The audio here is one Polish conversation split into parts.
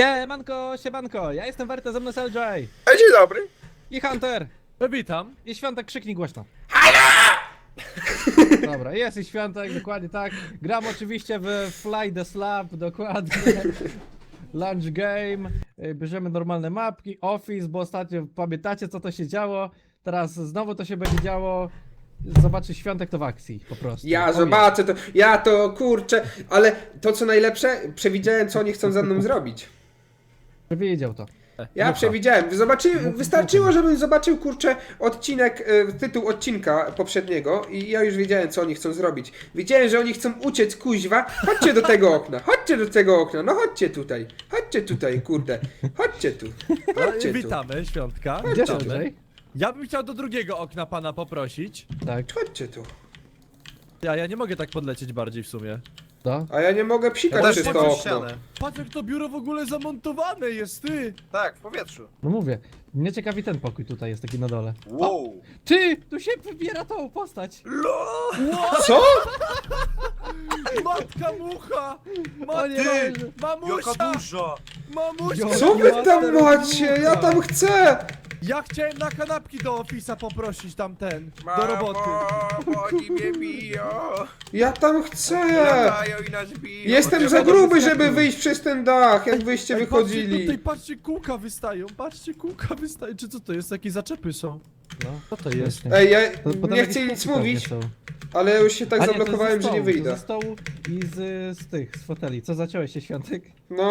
Siemanko, siemanko, ja jestem Werta, ze mną jest LJ E, Dzień dobry. i Hunter Witam. i Świątek krzyknij głośno. Dobra, jest i Świątek, dokładnie tak. Gram oczywiście w Fly the Slab, dokładnie. Lunch game, y, bierzemy normalne mapki, Office, bo ostatnio pamiętacie co to się działo. Teraz znowu to się będzie działo. Zobaczy Świątek to w akcji, po prostu. Ja O, zobaczę to. Ja to kurczę, ale to co najlepsze, przewidziałem co oni chcą ze mną zrobić. Przewidział to. Ja przewidziałem. Zobaczy, wystarczyło, żebym zobaczył kurczę odcinek, e, tytuł odcinka poprzedniego i ja już wiedziałem co oni chcą zrobić. Wiedziałem, że oni chcą uciec kuźwa. Chodźcie do tego okna, chodźcie do tego okna, no chodźcie tutaj. Chodźcie tutaj, kurde. Chodźcie tu. Chodźcie tu. Witamy, świątka. Gdzie Witamy. LJ? Ja bym chciał do drugiego okna pana poprosić. Tak, Chodźcie tu. Ja, ja nie mogę tak podlecieć bardziej w sumie. To. A ja nie mogę psikać Ja przez to okno. Patrz jak to biuro w ogóle zamontowane jest, ty! Tak, w powietrzu. No mówię, mnie ciekawi ten pokój tutaj jest taki na dole. Wow. Ty! Tu się wybiera tą postać! Co? Matka mucha! O nie. Mamusia! Jaka duża! Mamusia! Co wy tam macie? Ja tam chcę! Ja chciałem na kanapki do ofisa poprosić tamten, do Mamo, roboty. oni mnie biją! Ja tam chcę! Latają i nas biją! Jestem za gruby, żeby wyjść przez ten dach, jak wyście Ej, Patrzcie, wychodzili. tutaj patrzcie, kółka wystają, patrzcie, kółka wystają. Czy co to jest? Jakie zaczepy są? No, Co to jest? Ej, ja To potem nie jakieś chcę nic punkty pewnie mówić, są. Ale już się tak A nie, to jest zablokowałem, że nie stołu, to wyjdę. Ze stołu i z, z tych, z foteli. Co, zaciąłeś się świątek? No,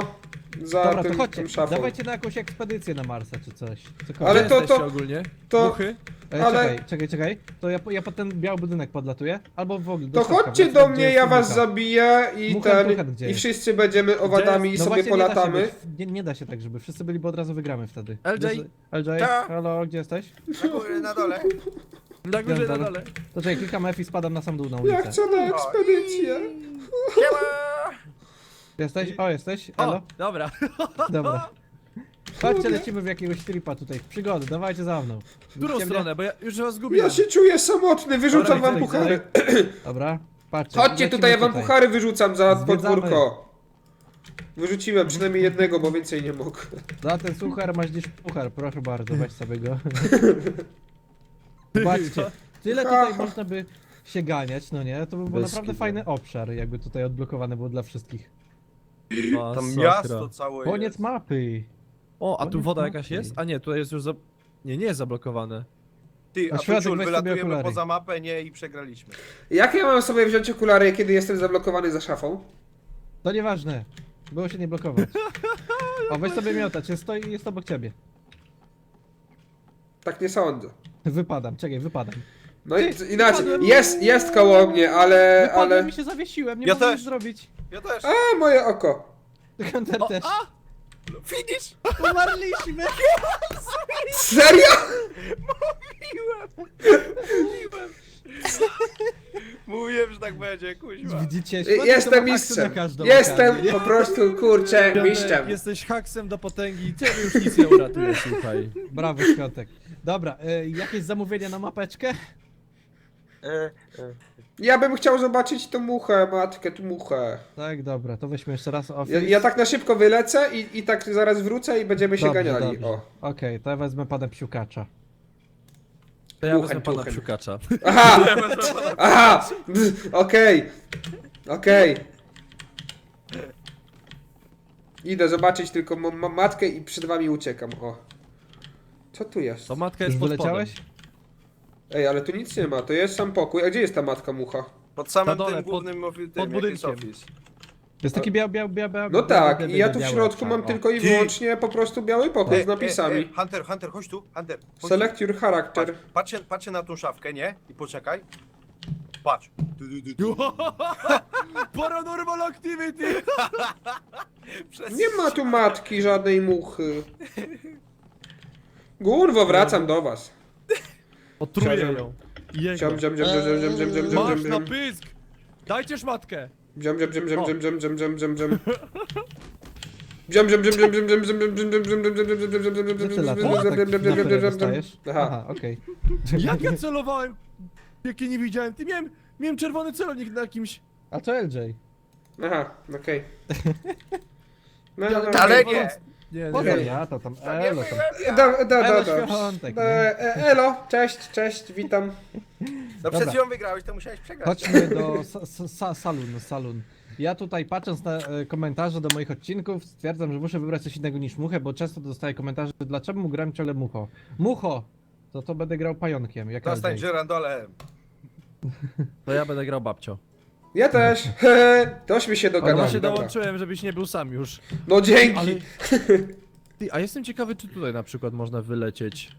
za Dobra, to tym, chodźcie, tym szafą. dawajcie na jakąś ekspedycję na Marsa czy coś. Cokolwiek. Ale Gdzie to- jesteście to- ogólnie? to- Muchy? E, ale- Czekaj, czekaj, czekaj. To ja, po- ja po ten biały budynek podlatuję. Albo w ogóle do To środka, chodźcie wlecę do mnie, ja was zabiję i Mucha, ten... mucha gdzie I jest? wszyscy będziemy owadami i No sobie właśnie nie da się polatamy. być- Nie, nie da się tak, żeby wszyscy byli, bo od razu wygramy wtedy. LJ? Wiesz, LJ, Ta. halo, gdzie jesteś? Na górze, na dole. Na górze, na dole. To czekaj, klikam F i spadam na sam dół na Ja ulicę. chcę na ekspedycję. Siema! Jesteś? O, jesteś? O, dobra. Dobra. Chodźcie, lecimy w jakiegoś tripa tutaj. Przygody, dawajcie za mną. W którą Widzicie mnie? stronę, bo ja już was zgubiłem. Ja się czuję samotny, wyrzucam Dobra, wam puchary. Dobra, patrzcie. Chodźcie lecimy tutaj, ja wam puchary wyrzucam za Zwiedzamy. podwórko. Wyrzuciłem przynajmniej jednego, bo więcej nie mógł. Za ten suchar masz dziś puchar, proszę bardzo, weź sobie go. Zobaczcie, tyle tutaj można by się ganiać, no nie? To by był Bez naprawdę kitu. fajny obszar, jakby tutaj odblokowany był dla wszystkich. Tam miasto całe Koniec jest. mapy. O, a tu Koniec woda mapy. jakaś jest? A nie, tutaj jest już za... Nie, nie jest zablokowane. Ty, A a tu Światek, ciul, weź sobie wylatujemy okulary. poza mapę, nie, i przegraliśmy. Jak ja mam sobie wziąć okulary, kiedy jestem zablokowany za szafą? To nieważne, było się nie blokować. O, weź sobie miotać, jest, stoi, jest obok ciebie. Tak nie sądzę. Wypadam, czekaj, wypadam. No i Ty, inaczej, wypadłem. jest, jest koło mnie, ale, Wypadłem ale... i się zawiesiłem, nie Ja mogłem też. nic zrobić. Ja też. A, moje oko. Hunter O, też. a! Finish! Umarliśmy! Serio? Mówiłem, że tak będzie, kuźwa. Widzicie? To Jestem ma haksy na mistrzem. każdą Jestem okazję. po prostu, kurczę, mistrzem. Jesteś haksem do potęgi, ciebie już nic nie uratuje, słuchaj. Brawo, Świątek. Dobra, y, jakieś zamówienia na mapeczkę? Ja bym chciał zobaczyć tą muchę, matkę, tą muchę. Tak, dobra, to weźmy jeszcze raz office. Ja, ja tak na szybko wylecę i, i tak zaraz wrócę i będziemy się Dobrze, ganiali. dobrze. O. Okej, to ja wezmę pana psiukacza. To ja wezmę pana psiukacza. Aha! Aha! Bzz, Okej. Okej. Idę zobaczyć tylko ma- ma- matkę i przed wami uciekam. O. Co tu jest? To matka Już jest pod spodem. Ej, ale tu nic nie ma, to jest sam pokój. A gdzie jest ta matka mucha? Pod samym Na dole, tym pod- głównym pod jest budynkiem. office. Jest taki biał, biał, biał, biał. No tak, i ja tu w środku mam tylko i wyłącznie po prostu biały pokój z Ej, napisami. ej, ej, Hunter, Hunter, chodź tu, Hunter. Chodź Select your character. Patrz, patrzcie, patrzcie na tą szafkę, nie? I poczekaj. Patrz. Du, du, du, du. Paranormal Activity! Przez... Nie ma tu matki żadnej muchy. Kurwo, wracam do was. Otruję Chciałem- ją. Jego. Ziom, ziom, ziom, ziom, ziom, ziom, ziom, ziom, Masz na ziom. pysk! Dajcie szmatkę! Ziom, ziom, ziom, ziom, ziom, ziom, ziom, ziom, ziom, ziom. Ziom, ziom, ziom, ziom, ziom, ziom, ziom, ziom, ziom, ziom, ziom, ziom, ziom, ziom, ziom, ziom, ziom, Gdzie ty ziom, latasz? ziom, Tak, ziom, ziom, na ziom, tyle ziom, ziom. dostajesz? Aha. Okej. Jak ja celowałem? Jakie nie widziałem? Ty miałem, miałem czerwony celownik na jakimś... A co LJ? Aha, okej. No, no, no. Ale no, nie. Nie, nie. ja, to tam elo tam. ja. Da, da, Elo da, da. Świątek, E, e, Elo, cześć, cześć, witam. No Dobra. przed chwilą wygrałeś, to musiałeś przegrać. Chodźmy do sa sa sa salon, salon. Ja tutaj patrząc na e, komentarze do moich odcinków stwierdzam, że muszę wybrać coś innego niż muchę, bo często dostaję komentarze, dlaczego gram ciągle mucho. Mucho! To to będę grał pająkiem, jak Dostań LJ. żyrandolem. To ja będę grał babcio. Ja też. Hehe, Tośmy się Ja dogadali. się dobra. dołączyłem, żebyś nie był sam już. No dzięki. Ale... Ty, a jestem ciekawy, czy tutaj na przykład można wylecieć.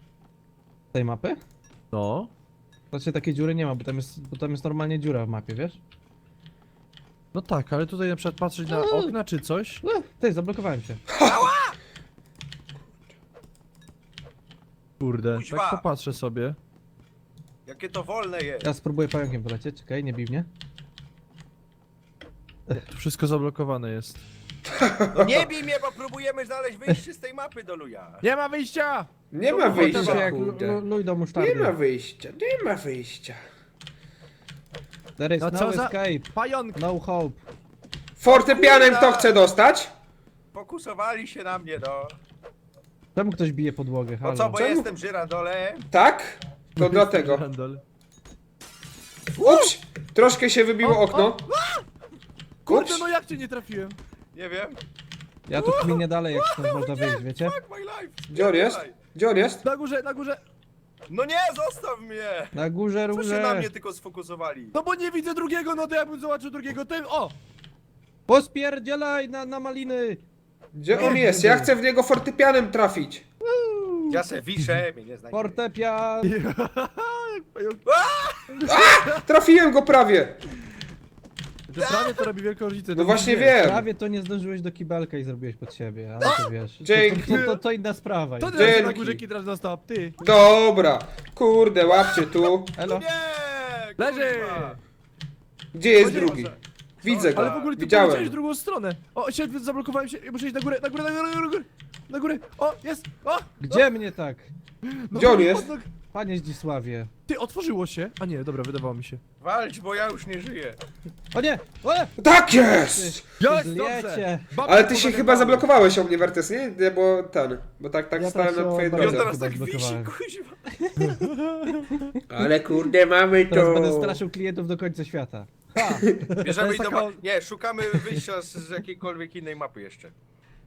tej mapy? No. Znaczy takiej dziury nie ma, bo tam jest, bo tam jest normalnie dziura w mapie, wiesz? No tak, ale tutaj na przykład patrzeć na okna czy coś. No, ty, zablokowałem się. Kurde, Kuźwa. tak popatrzę sobie. Jakie to wolne jest. Ja spróbuję pająkiem polecieć, czekaj, nie bij mnie. Tu wszystko zablokowane jest. No nie bij mnie, bo próbujemy znaleźć wyjście z tej mapy do luja. Nie ma wyjścia! Nie ma no, wyjścia, jak kurde. luj do musztardy. Nie ma wyjścia, nie ma wyjścia. There is No no, co za- escape, Pająk! no hope. Fortepianem kto chce dostać? Fokusowali się na mnie, no. Czemu ktoś bije podłogę, No halo? co, bo Czemu? jestem żyrandolem. Tak? To dlatego. Ups! Troszkę się wybiło O, okno. Kurde, no jak cię nie trafiłem? Nie wiem. Ja tu kminię dalej, jak stąd można wyjść, wiecie? Fuck my life. Gdzie on jest? Gdzie on jest? Na górze, na górze! No nie, zostaw mnie. Na górze, Co się na róże. mnie tylko sfokusowali? No bo nie widzę drugiego, no to jakbym zobaczył drugiego, tym. O! Pospierdzielaj na, na maliny! Gdzie on jest? Ja chcę w niego fortepianem trafić. Ja se wiszę, mnie nie znajdzie. Fortepian! Trafiłem go prawie. To prawie to robi wielką różnicę. No to właśnie wiesz. wiem. Prawie to nie zdążyłeś do kibelka i zrobiłeś pod siebie, ale to wiesz. To, Dzięki. to, to, to inna sprawa. To jest. teraz na Dzięki. górze dostał, ty! Dobra. Kurde, łapcie tu. Elo? Nie! Leży! kurwa. Gdzie jest Chodź, drugi? może. Widzę Ale go. w ogóle ty Widziałem. poleciałeś w drugą stronę. O, się zablokowałem się, muszę iść na górę, na górę, na górę, na górę, na górę. O, jest! O! Gdzie mnie tak? No, Gdzie on pod jest? Panie Zdzisławie. Ty, otworzyło się. A nie, dobra, wydawało mi się. Walcz, bo ja już nie żyję. O nie! O nie! Tak jest! Jest, Zliecie! Ale ty się chyba zablokowałeś o mnie, Wertes, nie? Nie, Bo ten, bo tak, tak Ja stałem tak na twojej I on Drodze. drodze. teraz tak wisi, kuźwa. Ale kurde, mamy to. Teraz będę straszył klientów do końca świata. Ha! Bierzemy i do... taka- Nie, szukamy wyjścia z, z jakiejkolwiek innej mapy jeszcze.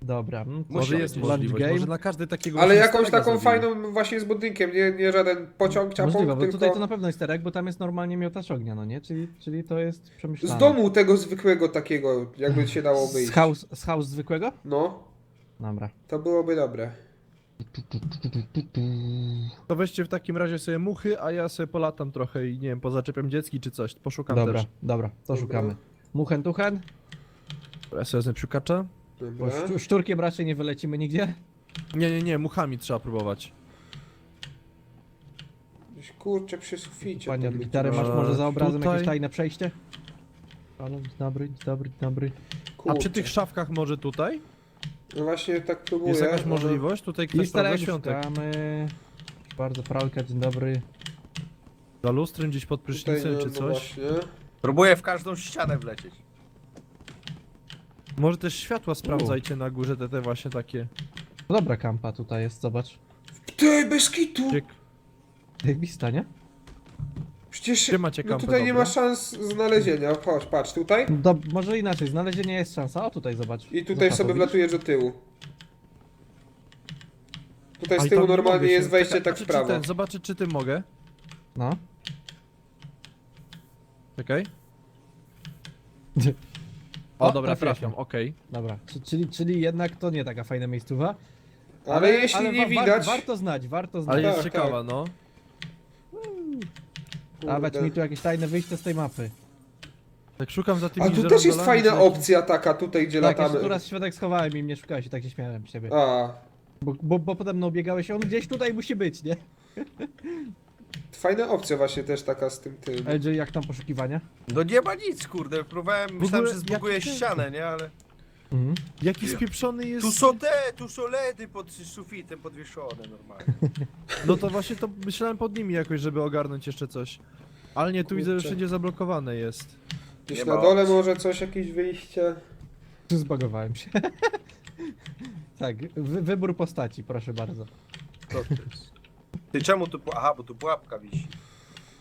Dobra. mm, Może jest być możliwość, lunch może game. na każdy takiego Ale jakąś taką fajną właśnie z budynkiem, nie, nie żaden pociąg, Możliwe, ciapą, bo tylko tutaj to na pewno jest terek, bo tam jest normalnie miotacz ognia, no nie? Czyli, czyli to jest przemyślane. z domu tego zwykłego takiego, jakby się dało Z wyjść. house, z house zwykłego? No, Dobra. to byłoby dobre. To weźcie w takim razie sobie muchy, a ja sobie polatam trochę i nie wiem, pozaczepiam dziecki czy coś, poszukam Dobra, też. dobra, to Dobra. szukamy. Muchen tuchen, Ja sobie wezmę psiukacza. Bo Dobra. szczu- szczurkiem raczej nie wylecimy nigdzie. Nie, nie, nie, muchami trzeba próbować. Gdzieś kurczę przy suficie. Panie gitary, masz może. za obrazem tutaj- jakieś tajne przejście? Halo, dzień dobry, dzień dobry, dzień dobry. A Kurczę. przy tych szafkach może tutaj? No właśnie tak próbuję. Jest jakaś ale- możliwość? Tutaj ktoś Easter sprawdza świątek. szukamy. Bardzo pralka, dzień dobry. Za lustrem gdzieś pod Tutaj prysznicem czy no coś? właśnie. Próbuję w każdą ścianę wlecieć. Może też światła sprawdzajcie na górze, te, te właśnie takie. No Dobra kampa tutaj jest, zobacz. Ty, bez kitu! Gdzie, Zajebista, nie? Przecież Gdzie macie no kampę tutaj nie ma dobre? szans znalezienia. Chodź, patrz, tutaj. Do, może inaczej, znalezienie jest szansa. O, tutaj zobacz. I tutaj sobie widzisz? wlatujesz do tyłu. Tutaj A z i tyłu tam nie normalnie mogę się- jest wejście Czekaj, tak w czy- prawo. Czy ten, zobaczę czy tym mogę. No. Czekaj. O, O, dobra, trafiam, okej. Dobra, Czy- czyli, czyli jednak to nie taka fajna miejscowa. Ale, jeśli nie widać. warto znać, warto Ale znać. jest Tak, ciekawa, no. Dawać mi tu jakieś tajne wyjście z tej mapy. Tak szukam za tymi A tu też jest fajna czy- opcja taka tutaj, gdzie Tak, ja się latamy. tu raz świadek schowałem i mnie szukałeś i tak się śmiałem z ciebie. A, Bo, bo, bo pode mną biegałeś, on gdzieś tutaj musi być, nie? Fajna opcja właśnie też taka z tym tym. LJ, jak tam poszukiwania? No nie ma nic, kurde. Próbowałem, myślałem, że zbuguję ścianę, nie? Ale... Mhm. Jaki spieprzony jest... Tu są te, tu są ledy pod sufitem podwieszone normalnie. No to właśnie to myślałem pod nimi jakoś, żeby ogarnąć jeszcze coś. Ale nie, tu widzę, że Kurczę. wszędzie zablokowane jest. Gdzieś nie na ma dole opcji. może coś, jakieś wyjście. Tu zbagowałem się. Tak, wy, wybór postaci, proszę bardzo. Co to jest? Ty czemu tu... pu- Aha, bo tu pułapka wisi.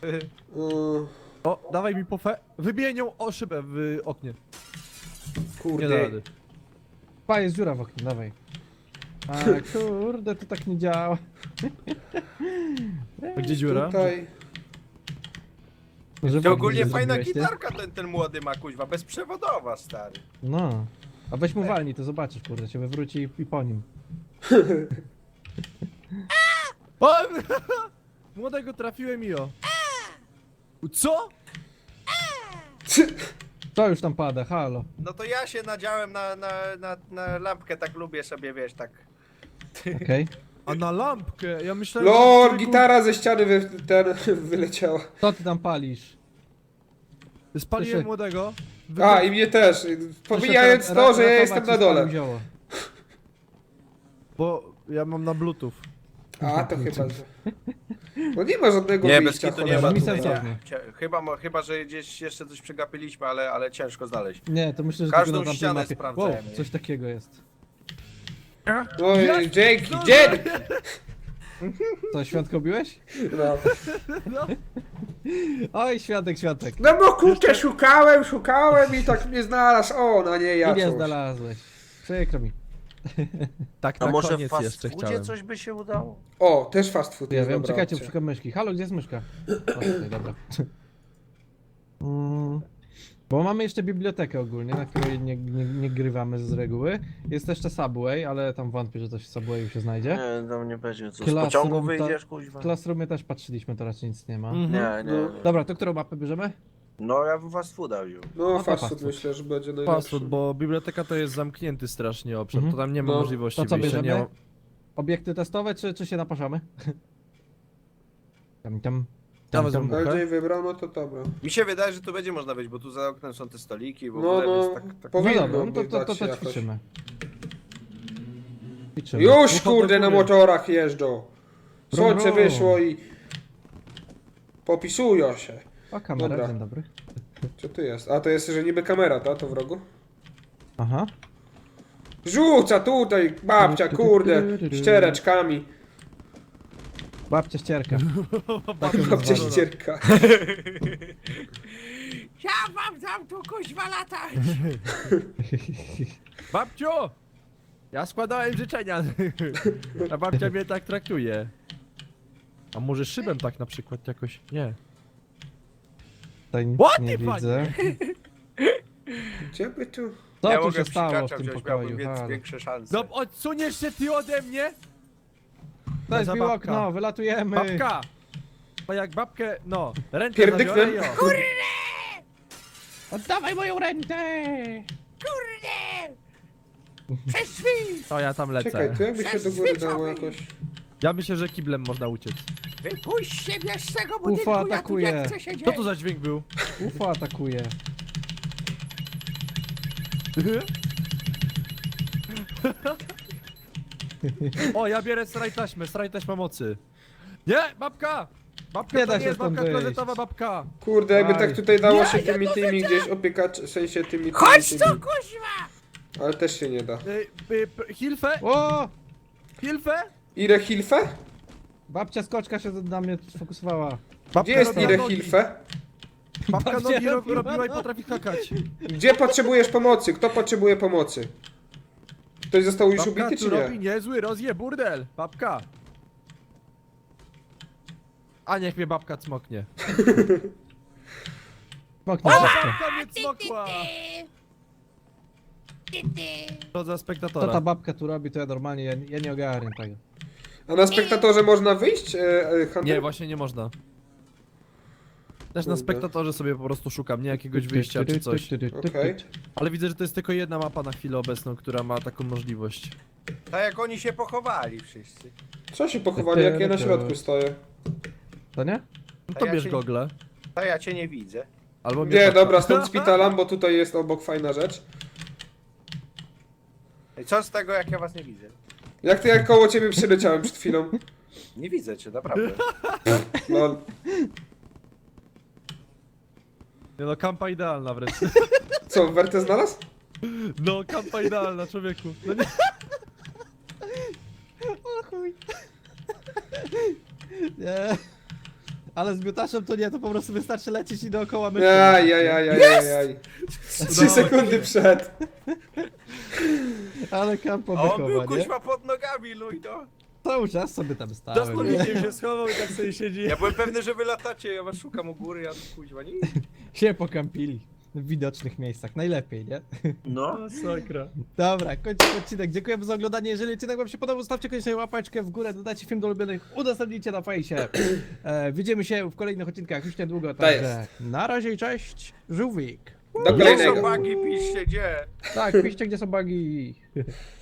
O, dawaj mi pofę. Wybiję nią o szybę w oknie. Nie da kurde. rady. Pa, jest dziura w oknie, dawaj. A kurde, to tak nie działa. A gdzie dziura? Tutaj. Może oknie ogólnie fajna zrobiłeś, nie? gitarka ten, ten młody ma, kuźwa, bezprzewodowa, stary. No. A weź mu walnij, to zobaczysz, kurde, się wywróci i, i po nim. O! Młodego trafiłem i o. Co? To już tam pada, halo. No to ja się nadziałem na, na, na, na lampkę, tak lubię sobie, wiesz, tak... Okej. A na lampkę? Ja myślałem, Lol, gitara ze ściany wy, ten, wyleciała. Co ty tam palisz? Spaliłem młodego. Wy... A, i mnie też. Pomijając Proszę to, że ja ratować jestem na i dole. spalił zioło. Bo ja mam na bluetooth. A, to chyba, że... No nie ma żadnego Nie, bez wyjścia, kitu nie cholera. ma tutaj, sensownie. nie. Cie- Chyba, mo- chyba, że gdzieś jeszcze coś przegapiliśmy, ale, ale ciężko znaleźć. Nie, to myślę, że Każdą na tamtej ścianę mapie. sprawdzajmy. Wow, coś takiego jest. Oj, Ja- dzięki, No, dzięki! Co, świadko biłeś? No. No. Oj, świadek, świadek. no bo kurczę, szukałem, szukałem i tak mnie znalazł. O, no nie, ja I nie coś. znalazłeś. Przykro mi. Tak, A na może w koniec fast jeszcze foodzie chciałem. coś by się udało? O, też fast food Ja jest wiem, dobra czekajcie, opcja. szukam myszki. Halo, gdzie jest myszka? O, tutaj, dobra. Mm, Bo mamy jeszcze bibliotekę ogólnie, na której nie, nie, nie grywamy z reguły. Jest jeszcze Subway, ale tam wątpię, że coś w Subwayu się znajdzie. Nie, tam nie będzie. Co, z Classroom pociągu wyjdziesz, kuźwa? W Classroomie też patrzyliśmy, to raczej nic nie ma. Mhm. Nie, nie. No. Dobra, to którą mapę bierzemy? No ja bym fast fooda wziął. No, to fast fast food myślę, że będzie najlepszy. Fast food, bo biblioteka to jest zamknięty strasznie obszar, Mhm. to tam nie ma No, możliwości to co wyjścia. Nie bierzemy? ma... Obiekty testowe, czy, czy się naparzamy? Tam, tam. Dawaj, Tam, tam. zombie. LJ wybrał, no to dobra. Mi się wydaje, że tu będzie można wejść, bo tu za oknem są te stoliki, w No, ogóle, no, więc tak, tak... No powinno dobra, no to, to, to, dać to jakoś. ćwiczymy. ćwiczymy. Już do kurde na motorach jeżdżą. Słońce brum. wyszło i popisują się. O, kamera, Dobra. dzień dobry. Co tu jest? A to jest, że niby kamera, ta? To w rogu? Aha. Rzuca tutaj babcia, kurde, ściereczkami. Babcia ścierka. Tak ją Babcia ścierka. Ja wam dam tu kuźwa latać! Babcio! Ja składałem życzenia. A babcia mnie tak traktuje. A może szybem tak na przykład jakoś? Nie. Tutaj nic What nie the fuck? widzę. Gdzie by tu? Co ja tu mogę się stało w tym wziąć, pokoju? miałbym więc Halo. większe szanse. No odsuniesz się ty ode mnie? To jest biło babka. okno, wylatujemy. Babka! A jak babkę, no, rękę Pierdyknę. zabiorę i o. Oddawaj moją rękę! Kurde! Przez drzwi! To ja tam lecę. Czekaj, tu jakby się do góry dało jakoś. Ja myślę, że kiblem można uciec. Wypuśćcie mnie z tego budynku, Ufa ja tu atakuje. nie chcę się Co to za dźwięk był? UFO atakuje. O, ja bierę straj taśmę, straj taśma mocy. Nie, babka! Babka Nie to da nie się jest stąd babka wyjść. klozetowa babka. Kurde, jakby Aj. tak tutaj dało się ja tymi tymi gdzieś opiekać, w sensie tymi Chodź tymi, tu tymi. kuźwa! Ale też się nie da. Y, y, p- Hilfe? O! Hilfe? Ire Hilfe? Babcia skoczka się na mnie sfokusowała. Babka Gdzie jest robiła nogi. Hilfe? Babka Babcia nogi ro- robiła robiła i potrafi skakać. Gdzie potrzebujesz pomocy? Kto potrzebuje pomocy? Ktoś został już Babka ubity tu czy nie? robi niezły rozje burdel. Babka. A niech mnie babka cmoknie. Moknij babcia. Babka mnie cmokła. To za Co ta spektatora. babka tu robi, to ja normalnie, ja, ja nie ogarniam tego. A na spektatorze można wyjść? E, e, Hunter? Nie, właśnie nie można. Też na Kurde. spektatorze sobie po prostu szukam, nie jakiegoś wyjścia czy coś. Okej. Ale widzę, że to jest tylko jedna mapa na chwilę obecną, która ma taką możliwość. Tak jak oni się pochowali wszyscy. Co się pochowali, jak ja na środku stoję? To nie? No A to ja bierz się- gogle. To ja cię nie widzę. Albo Nie, babka. dobra, stąd spitalam, bo tutaj jest obok fajna rzecz. I co z tego, jak ja was nie widzę? Jak ty jak koło ciebie przyleciałem przed chwilą? Nie widzę cię, naprawdę. No, Nie no, kampa idealna wręcz. Co, Wertę znalazł? No, kampa idealna, człowieku. No nie. O chuj. Nie. Ale z miotaszem to nie, to po prostu wystarczy lecieć i dookoła myszy. Jaj, jaj, jaj, jaj, jaj. Trzy no. sekundy przed. Ale kampo A on był wychowa, nie? kuźwa pod nogami, luj no. Cały czas sobie tam stałem. nie? Dosłownie się schował i tak sobie siedzi. Ja byłem pewny, że wy latacie, ja was szukam u góry, ja tu kuźwa nie. Się pokampili. W widocznych miejscach, najlepiej, nie? No. Masakra. Dobra, kończymy odcinek. Dziękujemy za oglądanie. Jeżeli odcinek wam się podobał, stawcie koniecznie łapeczkę w górę, dodajcie film do ulubionych, udostępnijcie na fejsie. E, widzimy się w kolejnych odcinkach już niedługo, także na razie i cześć. Żółwik. Do Gdzie są kolejnego. bagi, piszcie, gdzie? Tak, piszcie gdzie są bugi.